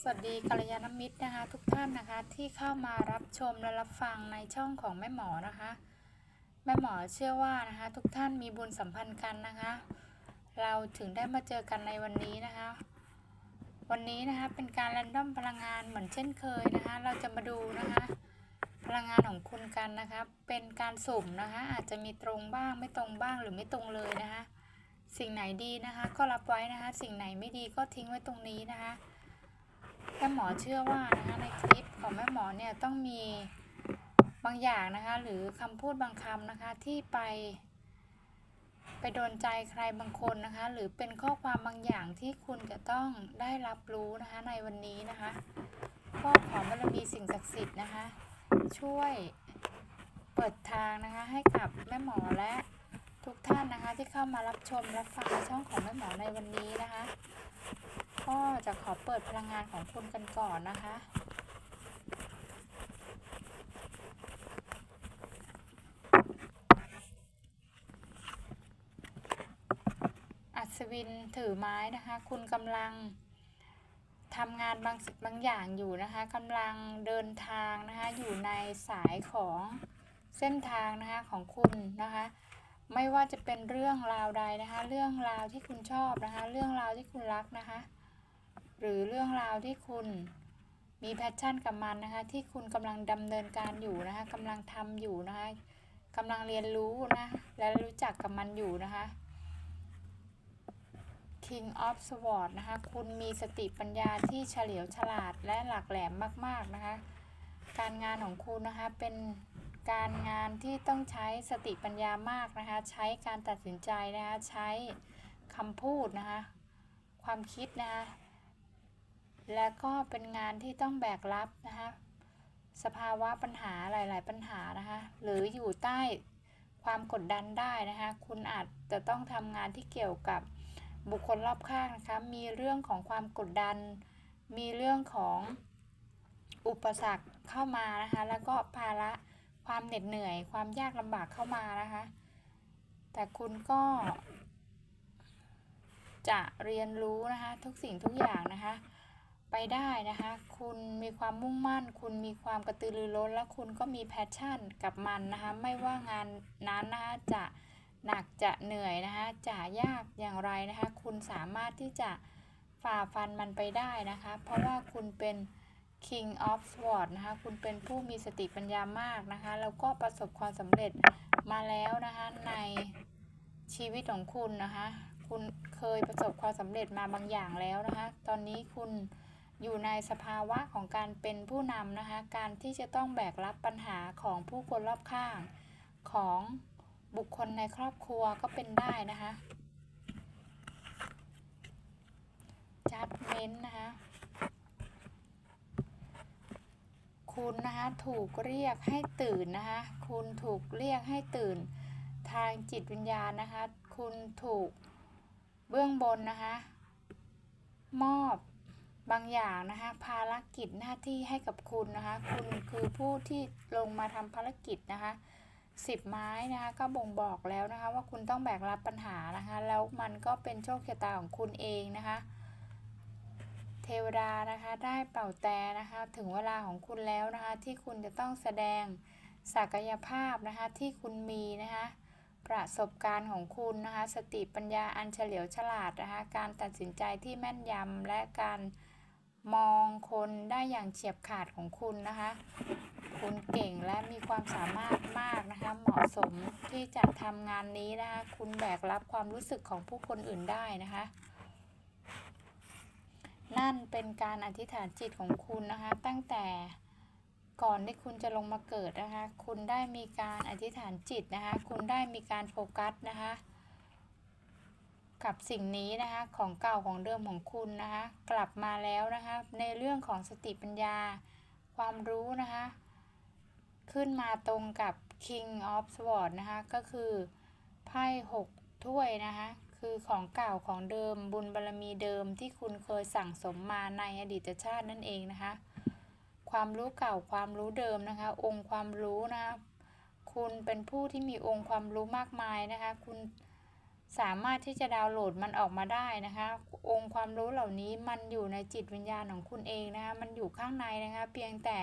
สวัสดีกัลยาณมิตรนะคะ ทุกท่านนะคะที่เข้ามารับชมและรับฟังในช่องของแม่หมอนะคะ แม่หมอเชื่อว่านะคะ ทุกท่านมีบุญสัมพันธ์กันนะคะ เราถึงได้มาเจอกันในวันนี้นะคะ วันนี้นะคะเป็นการแรนดอมพลังงานเหมือนเช่นเคยนะคะ เราจะมาดูนะคะ พลังงานของคุณกันนะคะ เป็นการสุ่มนะคะ อาจจะมีตรงบ้างไม่ตรงบ้างหรือไม่ตรงเลยนะคะ สิ่งไหนดีนะคะ ก็รับไว้นะคะ สิ่งไหนไม่ดีก็ทิ้งไว้ตรงนี้นะคะ แม่หมอเชื่อว่านะคะในคลิปของแม่หมอเนี่ยต้องมีบางอย่างนะคะ หรือคำพูดบางคำนะคะที่ไป ไปโดนใจใครบางคนนะคะ หรือเป็นข้อความบางอย่างที่คุณจะต้องได้รับรู้นะคะในวันนี้นะคะก็ขอบารมีสิ่งศักดิ์สิทธิ์นะคะ ช่วยเปิดทางนะคะให้กับแม่หมอและทุกท่านนะคะที่เข้ามารับชมรับฟังช่องของแม่หมอในวันนี้นะคะ ก็จะขอเปิดพลังงานของคุณกันก่อนนะคะ อัศวินถือไม้นะคะ คุณกำลังทำงานบางสิ่งบางอย่างอยู่นะคะกำลังเดินทางนะคะ อยู่ในสายของเส้นทางนะคะของคุณนะคะ ไม่ว่าจะเป็นเรื่องราวใดนะคะ เรื่องราวที่คุณชอบนะคะ เรื่องราวที่คุณรักนะคะ หรือเรื่องราวที่คุณมีแพชชั่นกับมันนะคะ ที่คุณกำลังดำเนินการอยู่นะคะกำลังทำอยู่นะคะกำลังเรียนรู้นะ และรู้จักกับมันอยู่นะคะ King of Swords นะคะ คุณมีสติปัญญาที่เฉลียวฉลาดและหลักแหลมมาก ๆ นะคะ การงานของคุณนะคะเป็น การงานที่ต้องใช้สติปัญญามากนะคะ ใช้การตัดสินใจนะคะใช้คำพูดนะคะ ความคิดนะคะและก็เป็นงานที่ต้องแบกรับนะคะสภาวะปัญหาหลาย ๆ ปัญหานะคะหรืออยู่ใต้ความกดดันได้นะคะคุณอาจจะต้องทำงานที่เกี่ยวกับบุคคลรอบข้างนะคะมีเรื่องของความกดดัน มีเรื่องของอุปสรรคเข้ามานะคะแล้วก็ภาระ ความเหน็ดเหนื่อย ความยากลำบากเข้ามานะคะ แต่คุณก็จะเรียนรู้นะคะ ทุกสิ่งทุกอย่างนะคะ ไปได้นะคะ คุณมีความมุ่งมั่น คุณมีความกระตือรือร้น และคุณก็มีแพชชั่นกับมันนะคะ ไม่ว่างานนั้นนะคะจะหนักจะเหนื่อยนะคะจะยากอย่างไรนะคะ คุณสามารถที่จะฝ่าฟันมันไปได้นะคะ เพราะว่าคุณเป็น King of Swords นะคะ คุณเป็นผู้มีสติปัญญามากนะคะ แล้วก็ประสบความสำเร็จมาแล้วนะคะ ในชีวิตของคุณนะคะ คุณเคยประสบความสำเร็จมาบางอย่างแล้วนะคะ ตอนนี้คุณอยู่ในสภาวะของการเป็นผู้นำนะคะ การที่จะต้องแบกรับปัญหาของผู้คนรอบข้างของบุคคลในครอบครัวก็เป็นได้นะคะ judgment นะคะ คุณนะคะถูกเรียกให้ตื่นนะคะ คุณถูกเรียกให้ตื่น ทางจิตวิญญาณนะคะ คุณถูกเบื้องบนนะคะ มอบบางอย่างนะคะ ภารกิจหน้าที่ให้กับคุณนะคะ คุณคือผู้ที่ลงมาทำภารกิจนะคะสิบไม้นะคะ ก็บ่งบอกแล้วนะคะ ว่าคุณต้องแบกรับปัญหานะคะ แล้วมันก็เป็นโชคชะตาของคุณเองนะคะ เทวดานะคะได้เป่าแต่นะคะถึงเวลาของคุณแล้วนะคะที่คุณจะต้องแสดงศักยภาพนะคะที่คุณมีนะคะประสบการณ์ของคุณนะคะสติปัญญาอันเฉลียวฉลาดนะคะการตัดสินใจที่แม่นยำและการมองคนได้อย่างเฉียบขาดของคุณนะคะคุณเก่งและมีความสามารถมากนะคะเหมาะสมที่จะทำงานนี้นะคะคุณแบกรับความรู้สึกของผู้คนอื่นได้นะคะ นั่นเป็นการอธิษฐานจิตของคุณนะคะ ตั้งแต่ก่อนที่คุณจะลงมาเกิดนะคะ คุณได้มีการอธิษฐานจิตนะคะ คุณได้มีการโฟกัสนะคะ กับสิ่งนี้นะคะ ของเก่าของเดิมของคุณนะคะ กลับมาแล้วนะคะ ในเรื่องของสติปัญญา ความรู้นะคะ ขึ้นมาตรงกับ King of Swords นะคะ ก็คือไพ่หกถ้วยนะคะ คือของเก่าของเดิมบุญบารรมีเดิมที่คุณเคยสั่งสมมาในอดีตชาตินั่นเองนะคะ ความรู้เก่าความรู้เดิมนะคะ องค์ความรู้นะคะคุณเป็นผู้ที่มีองค์ความรู้มากมายนะคะ คุณสามารถที่จะดาวน์โหลดมันออกมาได้นะคะ องค์ความรู้เหล่านี้มันอยู่ในจิตวิญญาณของคุณเองนะคะ มันอยู่ข้างในนะคะ เพียงแต่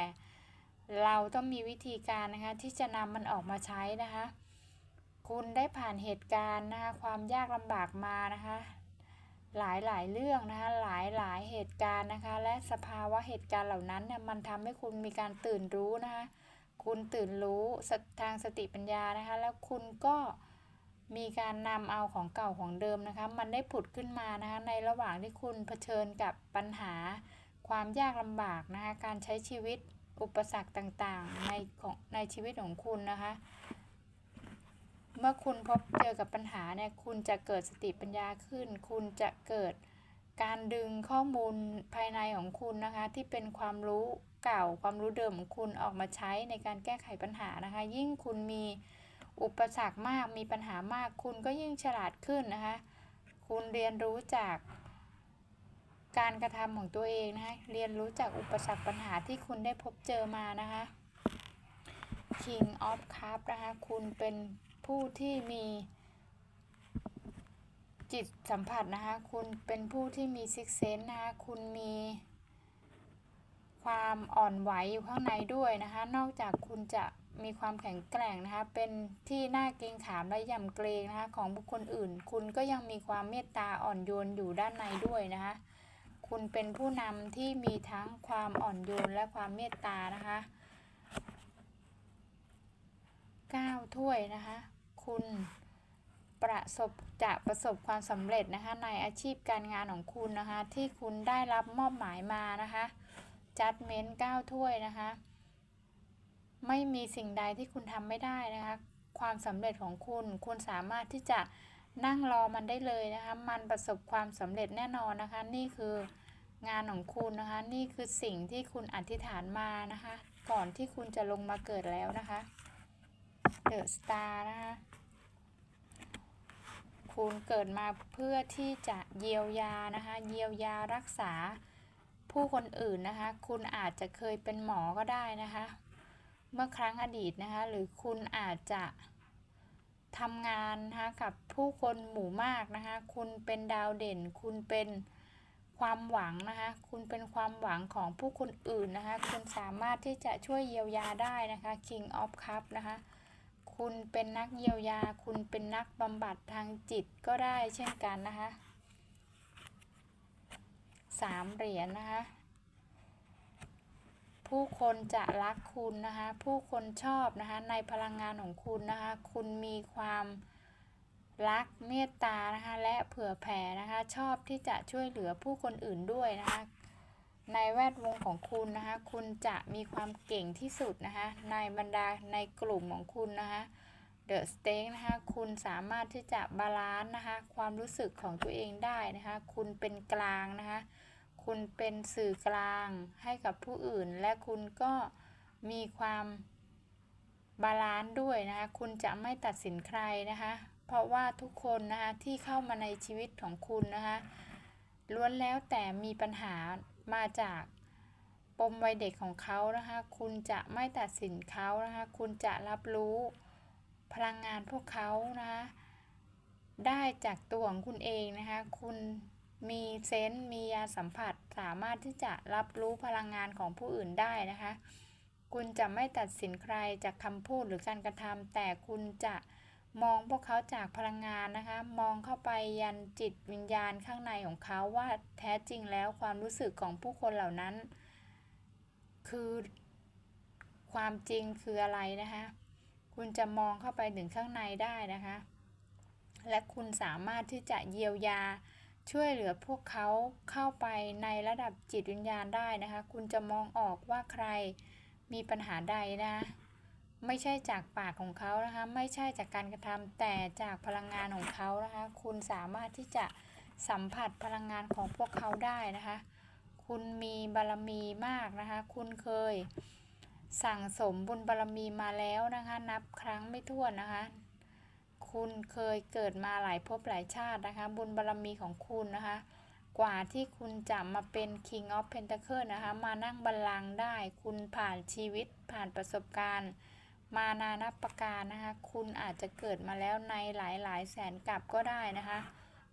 เราต้องมีวิธีการนะคะที่จะนำมันออกมาใช้นะคะ คุณได้ผ่านเหตุการณ์นะคะความยากลำบากมานะคะหลายหลายเรื่องนะคะหลายหลายเหตุการณ์นะคะและสภาวะเหตุการณ์เหล่านั้นเนี่ยมันทำให้คุณมีการตื่นรู้นะคะคุณตื่นรู้ทางสติปัญญานะคะแล้วคุณก็มีการนำเอาของเก่าของเดิมนะคะมันได้ผุดขึ้นมานะคะในระหว่างที่คุณเผชิญกับปัญหาความยากลำบากนะคะการใช้ชีวิตอุปสรรคต่างๆในของในชีวิตของคุณนะคะ เมื่อคุณพบเจอกับปัญหาเนี่ยคุณจะเกิดสติปัญญาขึ้น คุณจะเกิดการดึงข้อมูลภายในของคุณนะคะ ที่เป็นความรู้เก่าความรู้เดิมของคุณออกมาใช้ในการแก้ไขปัญหานะคะ ยิ่งคุณมีอุปสรรคมากมีปัญหามาก คุณก็ยิ่งฉลาดขึ้นนะคะ คุณเรียนรู้จากการกระทำของตัวเองนะคะเรียนรู้จากอุปสรรคปัญหาที่คุณได้พบเจอมานะคะ King of Cup นะคะ คุณเป็น ผู้ที่มีจิตสัมผัสนะคะ คุณเป็นผู้ที่มีซิกเซนนะคะ คุณมีความอ่อนไหวอยู่ข้างในด้วยนะคะ นอกจากคุณจะมีความแข็งแกร่งนะคะ เป็นที่น่าเกรงขามและยำเกรงนะคะ ของบุคคลอื่น คุณก็ยังมีความเมตตาอ่อนโยนอยู่ด้านในด้วยนะคะ คุณเป็นผู้นำที่มีทั้งความอ่อนโยนและความเมตตานะคะ9ถ้วยนะคะ คุณประสบจะประสบความสำเร็จนะคะในอาชีพการงานของคุณนะคะ ที่คุณได้รับมอบหมายมานะคะจัดเม้น9ถ้วยนะคะ ไม่มีสิ่งใดที่คุณทำไม่ได้นะคะ ความสำเร็จของคุณ คุณสามารถที่จะนั่งรอมันได้เลยนะคะ มันประสบความสำเร็จแน่นอนนะคะ นี่คืองานของคุณนะคะ นี่คือสิ่งที่คุณอธิษฐานมานะคะ ก่อนที่คุณจะลงมาเกิดแล้วนะคะเดอะสตาร์นะคะ คุณเกิดมาเพื่อที่จะเยียวยานะคะ เยียวยารักษาผู้คนอื่นนะคะ คุณอาจจะเคยเป็นหมอก็ได้นะคะ เมื่อครั้งอดีตนะคะ หรือคุณอาจจะทำงานนะคะกับผู้คนหมู่มากนะคะ คุณเป็นดาวเด่น คุณเป็นความหวังนะคะ คุณเป็นความหวังของผู้คนอื่นนะคะ คุณสามารถที่จะช่วยเยียวยาได้นะคะ King of Cup นะคะ คุณเป็นนักเยียวยา คุณเป็นนักบำบัดทางจิตก็ได้เช่นกันนะคะสามเหรียญนะคะ ผู้คนจะรักคุณนะคะ ผู้คนชอบนะคะ ในพลังงานของคุณนะคะ คุณมีความรักเมตตานะคะ และเผื่อแผ่นะคะ ชอบที่จะช่วยเหลือผู้คนอื่นด้วยนะคะ ในแวดวงของคุณนะคะคุณจะมีความเก่งที่สุดนะคะในบรรดาในกลุ่มของคุณนะคะเดอะสเต็กนะคะคุณสามารถที่จะบาลานซ์นะคะความรู้สึกของตัวเองได้นะคะคุณเป็นกลางนะคะคุณเป็นสื่อกลางให้กับผู้อื่น และคุณก็มีความบาลานซ์ด้วยนะคะคุณจะไม่ตัดสินใครนะคะเพราะว่าทุกคนนะคะที่เข้ามาในชีวิตของคุณนะคะล้วนแล้วแต่มีปัญหา มาจากปมวัยเด็กของเขานะคะ คุณจะไม่ตัดสินเขานะคะ คุณจะรับรู้พลังงานพวกเขานะคะได้จากตัวของคุณเองนะคะ คุณมีเซนส์มียาสัมผัสสามารถที่จะรับรู้พลังงานของผู้อื่นได้นะคะ คุณจะไม่ตัดสินใครจากคำพูดหรือการกระทำแต่คุณจะ มองพวกเขาจากพลังงานนะคะ มองเข้าไปยันจิตวิญญาณข้างในของเขาว่าแท้จริงแล้วความรู้สึกของผู้คนเหล่านั้น คือความจริงคืออะไรนะคะ คุณจะมองเข้าไปถึงข้างในได้นะคะ และคุณสามารถที่จะเยียวยาช่วยเหลือพวกเขาเข้าไปในระดับจิตวิญญาณได้นะคะ คุณจะมองออกว่าใครมีปัญหาใดนะ ไม่ใช่จากปากของเขานะคะ ไม่ใช่จากการกระทำแต่จากพลังงานของเขานะคะ คุณสามารถที่จะสัมผัสพลังงานของพวกเขาได้นะคะ คุณมีบารมีมากนะคะ คุณเคยสั่งสมบุญบารมีมาแล้วนะคะ นับครั้งไม่ถ้วนนะคะ คุณเคยเกิดมาหลายภพหลายชาตินะคะ บุญบารมีของคุณนะคะ กว่าที่คุณจะมาเป็น King of Pentacle นะคะ มานั่งบัลลังก์ได้ คุณผ่านชีวิตผ่านประสบการณ์ มานานับประการนะคะ คุณอาจจะเกิดมาแล้วในหลายๆแสนกับก็ได้นะคะ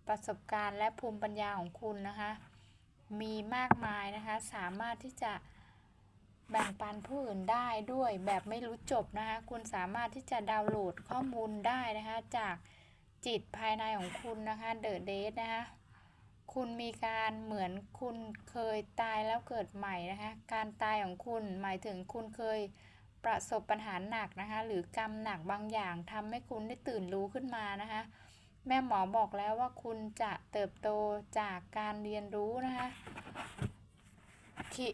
ประสบการณ์และภูมิปัญญาของคุณนะคะ มีมากมายนะคะ สามารถที่จะแบ่งปันผู้อื่นได้ด้วยแบบไม่รู้จบนะคะ คุณสามารถที่จะดาวน์โหลดข้อมูลได้นะคะ จากจิตภายในของคุณนะคะเดอะเดทนะคะคุณมีการเหมือนคุณเคยตายแล้วเกิดใหม่นะคะ การตายของคุณหมายถึงคุณเคย ประสบปัญหาหนักนะคะ หรือกรรมหนักบางอย่างทำให้คุณได้ตื่นรู้ขึ้นมานะคะ แม่หมอบอกแล้วว่าคุณจะเติบโตจากการเรียนรู้นะคะคิ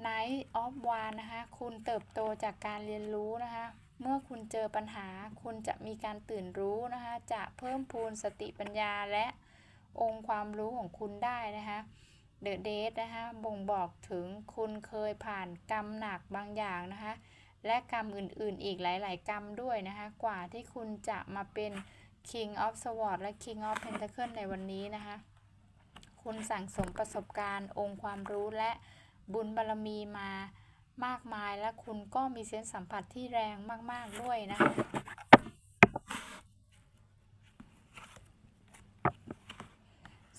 ไนท์ออฟวานนะคะ คุณเติบโตจากการเรียนรู้นะคะ เมื่อคุณเจอปัญหา คุณจะมีการตื่นรู้นะคะ จะเพิ่มพูนสติปัญญาและองค์ความรู้ของคุณได้นะคะ เดอะเดทนะคะบ่งบอกถึงคุณเคยผ่านกรรมหนักบางอย่างนะคะและกรรมอื่นๆ อีกหลาย ๆ กรรมด้วยนะคะกว่าที่คุณจะมาเป็น King of Swords และ King of Pentacles ในวันนี้นะคะคุณสั่งสมประสบการณ์องค์ความรู้และบุญบารรมีมามากมายและคุณก็มีเซนส์สัมผัสที่แรงมาก ๆ ด้วยนะคะ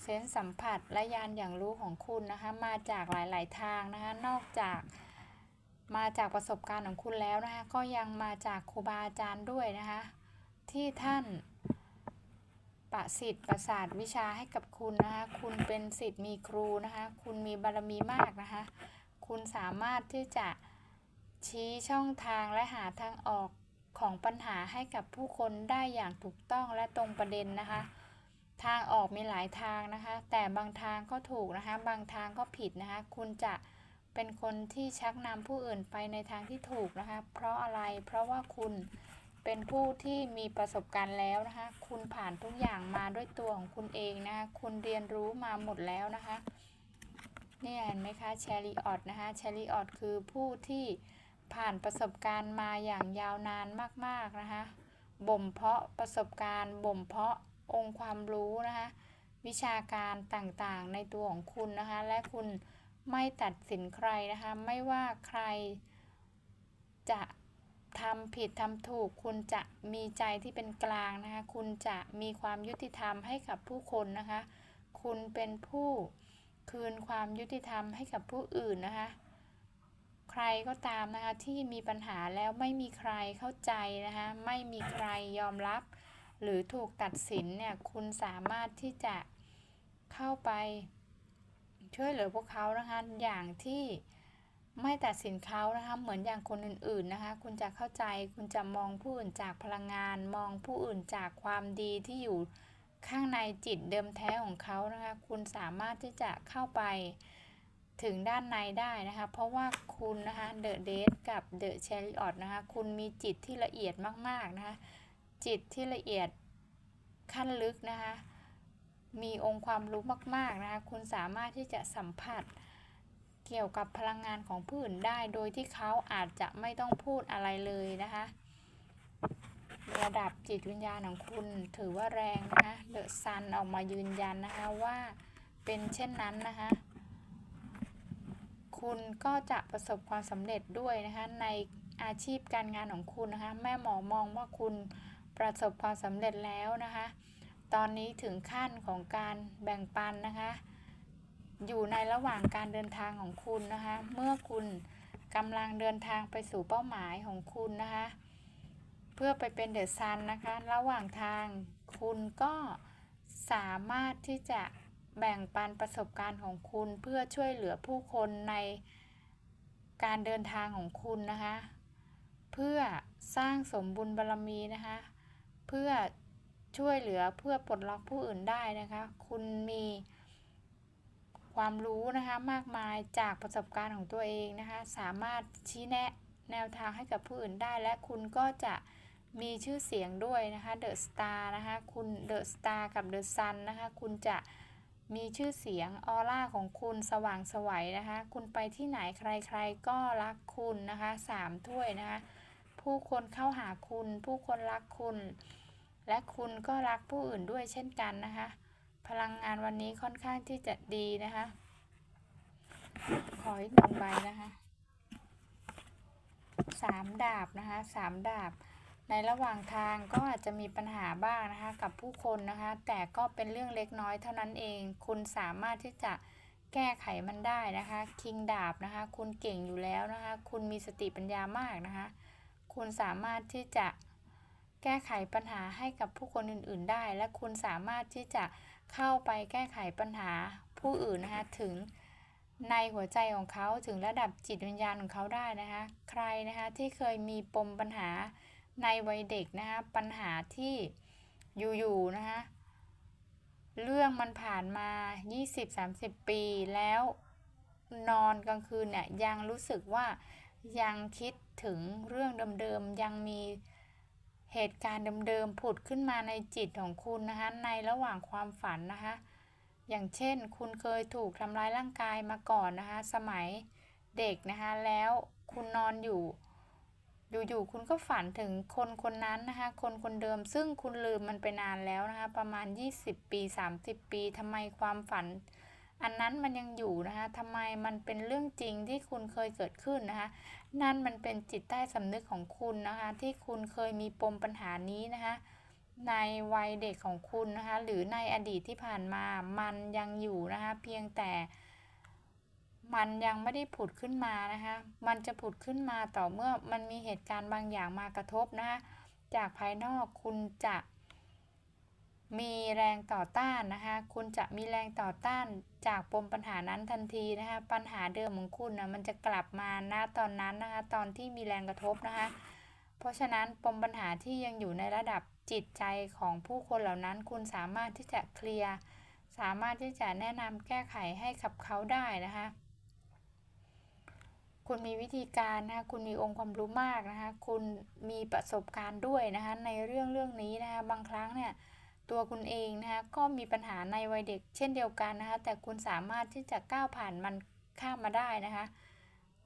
ซนส์สัมผัสและยานอย่างรู้ของคุณนะคะมาจากหลาย ๆ ทางนะคะนอกจากมาจากประสบการณ์ของคุณแล้วนะคะก็ยังมาจากครูบาอาจารย์ด้วยนะคะที่ท่านประสิทธิ์ประสาทวิชาให้กับคุณนะคะคุณเป็นสิทธิ์มีครูนะคะคุณมีบารมีมากนะคะคุณสามารถที่จะชี้ช่องทางและหาทางออกของปัญหาให้กับผู้คนได้อย่างถูกต้องและตรงประเด็นนะคะ ทางออกมีหลายทางนะคะ แต่บางทางก็ถูกนะคะ บางทางก็ผิดนะคะ คุณจะเป็นคนที่ชักนำผู้อื่นไปในทางที่ถูกนะคะ เพราะอะไร เพราะว่าคุณเป็นผู้ที่มีประสบการณ์แล้วนะคะ คุณผ่านทุกอย่างมาด้วยตัวของคุณเองนะคะ คุณเรียนรู้มาหมดแล้วนะคะ นี่เห็นไหมคะแชริออตนะคะแชริออตคือผู้ที่ผ่านประสบการณ์มาอย่างยาวนานมากๆนะคะ บ่มเพาะประสบการณ์ บ่มเพาะ องค์ความรู้นะคะ วิชาการต่างๆ ในตัวของคุณนะคะ และคุณไม่ตัดสินใครนะคะ ไม่ว่าใครจะทำผิดทำถูก คุณจะมีใจที่เป็นกลางนะคะ คุณจะมีความยุติธรรมให้กับผู้คนนะคะ คุณเป็นผู้คืนความยุติธรรมให้กับผู้อื่นนะคะ ใครก็ตามนะคะที่มีปัญหาแล้วไม่มีใครเข้าใจนะคะ ไม่มีใครยอมรับ หรือถูกตัดสินเนี่ยคุณสามารถที่จะเข้าไป ช่วยเหลือพวกเขานะคะอย่างที่ไม่ตัดสินเขานะคะเหมือนอย่างคนอื่นๆนะคะคุณจะเข้าใจคุณจะมองผู้อื่นจากพลังงาน มองผู้อื่นจากความดีที่อยู่ข้างในจิตเดิมแท้ของเขานะคะคุณสามารถที่จะเข้าไปถึงด้านในได้นะคะ เพราะว่าคุณนะคะเดอะเดทกับเดอะเชริออตนะคะ คุณมีจิตที่ละเอียดมาก ๆ นะคะ จิตที่ละเอียดขั้นลึกนะคะ มีองค์ความรู้มาก ๆ นะคะ คุณสามารถที่จะสัมผัสเกี่ยวกับพลังงานของผู้อื่นได้ โดยที่เขาอาจจะไม่ต้องพูดอะไรเลยนะคะ ระดับจิตวิญญาณของคุณถือว่าแรงนะคะเดอะซันออกมายืนยันนะคะว่าเป็นเช่นนั้นนะคะคุณก็จะประสบความสำเร็จด้วยนะคะในอาชีพการงานของคุณนะคะ แม่หมอมองว่าคุณ ประสบความสำเร็จแล้วนะคะ ตอนนี้ถึงขั้นของการแบ่งปันนะคะ อยู่ในระหว่างการเดินทางของคุณนะคะ เมื่อคุณกำลังเดินทางไปสู่เป้าหมายของคุณนะคะ เพื่อไปเป็นเดอะซันนะคะ ระหว่างทางคุณก็สามารถที่จะแบ่งปันประสบการณ์ของคุณเพื่อช่วยเหลือผู้คนในการเดินทางของคุณนะคะ เพื่อสร้างสมบุญบารรมีนะคะ เพื่อช่วยเหลือเพื่อปลดล็อกผู้อื่นได้นะคะ คุณมีความรู้นะคะมากมายจากประสบการณ์ของตัวเองนะคะ สามารถชี้แนะแนวทางให้กับผู้อื่นได้ และคุณก็จะมีชื่อเสียงด้วยนะคะเดอะสตาร์นะคะ คุณเดอะสตาร์กับเดอะซันนะคะ คุณจะมีชื่อเสียงออร่าของคุณสว่างไสวัยนะคะ คุณไปที่ไหนใครๆก็รักคุณนะคะสามถ้วยนะคะ ผู้คนเข้าหาคุณ ผู้คนรักคุณ และคุณก็รักผู้อื่นด้วยเช่นกันนะคะ พลังงานวันนี้ค่อนข้างที่จะดีนะคะ ขออีกหนึ่งใบนะคะสามดาบนะคะสามดาบ ในระหว่างทางก็อาจจะมีปัญหาบ้างนะคะ กับผู้คนนะคะ แต่ก็เป็นเรื่องเล็กน้อยเท่านั้นเอง คุณสามารถที่จะแก้ไขมันได้นะคะ คิงดาบนะคะ คุณเก่งอยู่แล้วนะคะ คุณมีสติปัญญามากนะคะ คุณสามารถที่จะแก้ไขปัญหาให้กับผู้คนอื่น ๆ ได้ และคุณสามารถที่จะเข้าไปแก้ไขปัญหาผู้อื่นนะคะถึงในหัวใจของเขาถึงระดับจิตวิญญาณของเขาได้นะคะใครนะคะที่เคยมีปมปัญหาในวัยเด็กนะคะปัญหาที่อยู่ๆนะคะเรื่องมันผ่านมา 20-30 ปีแล้วนอนกลางคืนเนี่ยยังรู้สึกว่ายังคิด ถึงเรื่องเดิมๆ ยังมีเหตุการณ์เดิมๆ ผุดขึ้นมาในจิตของคุณนะคะ ในระหว่างความฝันนะคะ อย่างเช่น คุณเคยถูกทำร้ายร่างกายมาก่อนนะคะ สมัยเด็กนะคะ แล้วคุณนอนอยู่ อยู่ๆ คุณก็ฝันถึงคนคนนั้นนะคะ คนคนเดิม ซึ่งคุณลืมมันไปนานแล้วนะคะ ประมาณ 20 ปี 30 ปีทำไมความฝันอันนั้นมันยังอยู่นะคะทำไมมันเป็นเรื่องจริงที่คุณเคยเกิดขึ้นนะคะ นั่นมันเป็นจิตใต้สำนึกของคุณนะคะ ที่คุณเคยมีปมปัญหานี้นะคะในวัยเด็กของคุณนะคะ หรือในอดีตที่ผ่านมามันยังอยู่นะคะ เพียงแต่มันยังไม่ได้ผุดขึ้นมานะคะ มันจะผุดขึ้นมาต่อเมื่อมันมีเหตุการณ์บางอย่างมากระทบนะคะ จากภายนอกคุณจะ มีแรงต่อต้านนะคะ คุณจะมีแรงต่อต้านจากปมปัญหานั้นทันทีนะคะ ปัญหาเดิมของคุณนะมันจะกลับมาณตอนนั้นนะคะ ตอนที่มีแรงกระทบนะคะ เพราะฉะนั้นปมปัญหาที่ยังอยู่ในระดับจิตใจของผู้คนเหล่านั้น คุณสามารถที่จะเคลียร์สามารถที่จะแนะนำแก้ไขให้กับเขาได้นะคะ คุณมีวิธีการนะคะ คุณมีองค์ความรู้มากนะคะ คุณมีประสบการณ์ด้วยนะคะ ในเรื่องเรื่องนี้นะคะ บางครั้งเนี่ย ตัวคุณเองนะคะก็มีปัญหาในวัยเด็กเช่นเดียวกันนะคะ แต่คุณสามารถที่จะก้าวผ่านมันข้ามมาได้นะคะ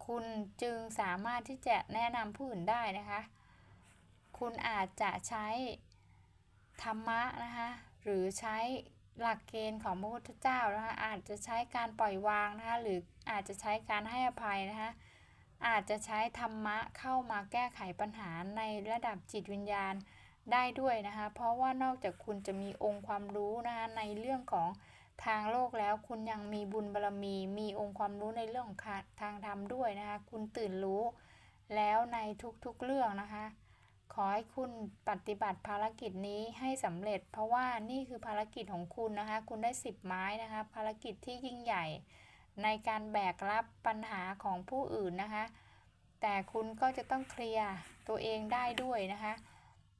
คุณจึงสามารถที่จะแนะนำผู้อื่นได้นะคะ คุณอาจจะใช้ธรรมะนะคะหรือใช้หลักเกณฑ์ของพระพุทธเจ้านะคะอาจจะใช้การปล่อยวางนะคะหรืออาจจะใช้การให้อภัยนะคะอาจจะใช้ธรรมะเข้ามาแก้ไขปัญหาในระดับจิตวิญญาณ ได้ด้วยนะคะ เพราะว่านอกจากคุณจะมีองค์ความรู้นะคะในเรื่องของทางโลกแล้วคุณยังมีบุญบารรมี มีองค์ความรู้ในเรื่องของทางธรรมด้วยนะคะ คุณตื่นรู้แล้วในทุกๆเรื่องนะคะ ขอให้คุณปฏิบัติภารกิจนี้ให้สำเร็จ เพราะว่านี่คือภารกิจของคุณนะคะ คุณได้ 10 ไม้นะคะ ภารกิจที่ยิ่งใหญ่ ในการแบกรับปัญหาของผู้อื่นนะคะ แต่คุณก็จะต้องเคลียร์ตัวเองได้ด้วยนะคะ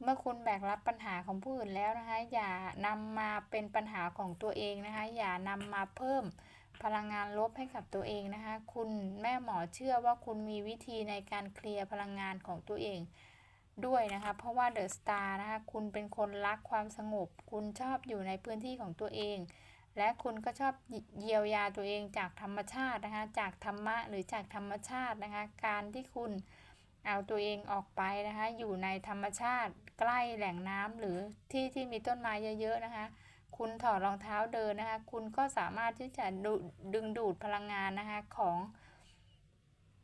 เมื่อคุณแบกรับปัญหาของผู้อื่นแล้วนะคะ อย่านำมาเป็นปัญหาของตัวเองนะคะ อย่านำมาเพิ่มพลังงานลบให้กับตัวเองนะคะ คุณแม่หมอเชื่อว่าคุณมีวิธีในการเคลียร์พลังงานของตัวเองด้วยนะคะ เพราะว่าเดอะสตาร์นะคะ คุณเป็นคนรักความสงบ คุณชอบอยู่ในพื้นที่ของตัวเอง และคุณก็ชอบเยียวยาตัวเองจากธรรมชาตินะคะ จากธรรมะหรือจากธรรมชาตินะคะ การที่คุณเอาตัวเองออกไปนะคะ อยู่ในธรรมชาติ ใกล้แหล่งน้ำหรือที่ที่มีต้นไม้เยอะๆนะคะ คุณถอดรองเท้าเดินนะคะ คุณก็สามารถที่จะดึงดูดพลังงานนะคะของ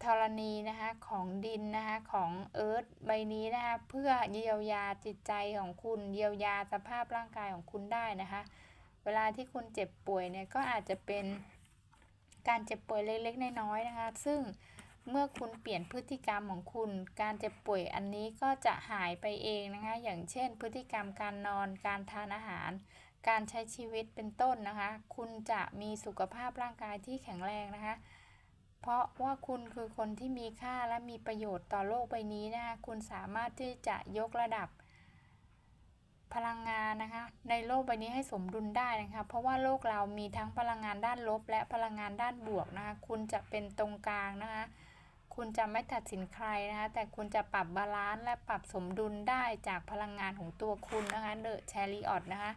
ธรณีนะคะของดินนะคะของเอิร์ธใบนี้นะคะเพื่อเยียวยาจิตใจของคุณเยียวยาสภาพร่างกายของคุณได้นะคะ เวลาที่คุณเจ็บป่วยเนี่ยก็อาจจะเป็นการเจ็บป่วยเล็กๆน้อยๆนะคะ ซึ่ง เมื่อคุณเปลี่ยนพฤติกรรมของคุณ การเจ็บป่วยอันนี้ก็จะหายไปเองนะคะ อย่างเช่น พฤติกรรมการนอน การทานอาหาร การใช้ชีวิตเป็นต้นนะคะ คุณจะมีสุขภาพร่างกายที่แข็งแรงนะคะ เพราะว่าคุณคือคนที่มีค่าและมีประโยชน์ต่อโลกใบนี้นะคะ คุณสามารถที่จะยกระดับ พลังงานนะคะ ในโลกใบนี้ให้สมดุลได้นะคะ เพราะว่าโลกเรามีทั้งพลังงานด้านลบ และพลังงานด้านบวกนะคะ คุณจะเป็นตรงกลางนะคะ คุณจะไม่ตัดสินใครนะคะ แต่คุณจะปรับบาลานซ์และปรับสมดุลได้จากพลังงานของตัวคุณนะคะเดอะแชริออตนะคะ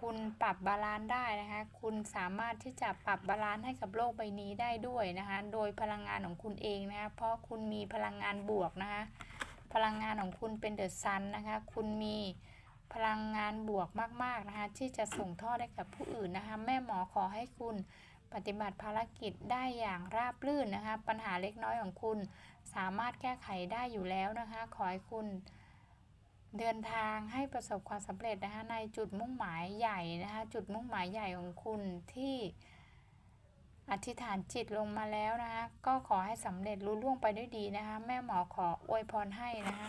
คุณปรับบาลานซ์ได้นะคะ คุณสามารถที่จะปรับบาลานซ์ให้กับโลกใบนี้ได้ด้วยนะคะ โดยพลังงานของคุณเองนะคะ เพราะคุณมีพลังงานบวกนะคะ พลังงานของคุณเป็นเดอะซันนะคะ คุณมีพลังงานบวกมากๆนะคะ ที่จะส่งทอดให้กับผู้อื่นนะคะ แม่หมอขอให้คุณ ปฏิบัติภารกิจได้อย่างราบรื่นนะคะ ปัญหาเล็กน้อยของคุณสามารถแก้ไขได้อยู่แล้วนะคะ ขอให้คุณเดินทางให้ประสบความสำเร็จนะคะในจุดมุ่งหมายใหญ่นะคะ จุดมุ่งหมายใหญ่ของคุณที่อธิษฐานจิตลงมาแล้วนะคะ ก็ขอให้สำเร็จรุ่ล่วงไปด้วยดีนะคะ แม่หมอขออวยพรให้นะคะ